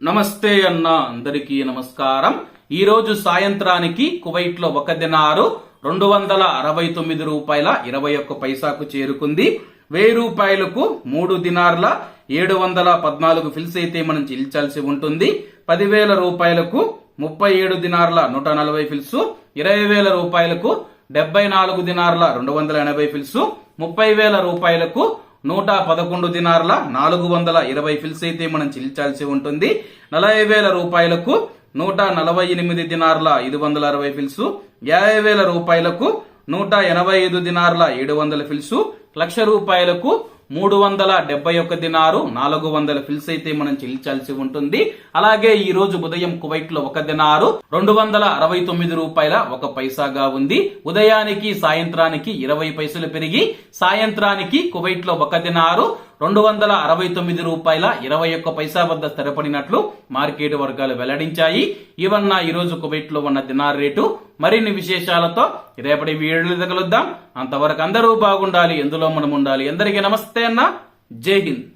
నమస్తే అన్న అందరికీ నమస్కారం. ఈ రోజు సాయంత్రానికి కువైట్లో ఒక దినారు రెండు వందల అరవై తొమ్మిది రూపాయల ఇరవై ఒక్క పైసాకు చేరుకుంది. వెయ్యి రూపాయలకు మూడు దినార్ల ఏడు వందల పద్నాలుగు ఫిల్స్ అయితే మనం చెల్లించాల్సి ఉంటుంది. పదివేల రూపాయలకు ముప్పై ఏడు దినార్ల నూట నలభై ఫిల్స్ ఇరవై వేల రూపాయలకు డెబ్బై నాలుగు దినార్ల రెండు వందల ఎనభై ఫిల్స్ ముప్పై వేల రూపాయలకు నూట పదకొండు దినార్ల నాలుగు వందల ఇరవై ఫిల్స్ అయితే మనం చెల్లించాల్సి ఉంటుంది. నలభై వేల రూపాయలకు నూట నలభై ఎనిమిది దినార్ల ఐదు వందల అరవై ఫిల్స్ యాభై వేల రూపాయలకు నూట ఎనభై ఐదు దినార్ల ఏడు వందల ఫిల్స్ లక్ష రూపాయలకు మూడు వందల డెబ్బై ఒక్క దినారు. నాలుగు వందల ఫిల్స్ అయితే మనం చెల్లించాల్సి ఉంటుంది. అలాగే ఈ రోజు ఉదయం కువైట్లో ఒక దినారు. రెండు వందల అరవై తొమ్మిది రూపాయల ఒక పైసాగా ఉంది. ఉదయానికి సాయంత్రానికి ఇరవై పైసలు పెరిగి సాయంత్రానికి కువైట్లో ఒక దినారు. రెండు వందల అరవై తొమ్మిది రూపాయల ఇరవై ఒక్క పైసా వద్ద స్థిరపడినట్లు మార్కెట్ వర్గాలు వెల్లడించాయి. ఇవన్న ఈరోజు రోజు కువైట్లో ఉన్న దినార్ రేటు. మరిన్ని విశేషాలతో రేపటి వీడియోలు కలుద్దాం అంతవరకు అందరూ బాగుండాలి ఎందులో మనం ఉండాలి అందరికీ నమస్తే అన్న. జై హింద్.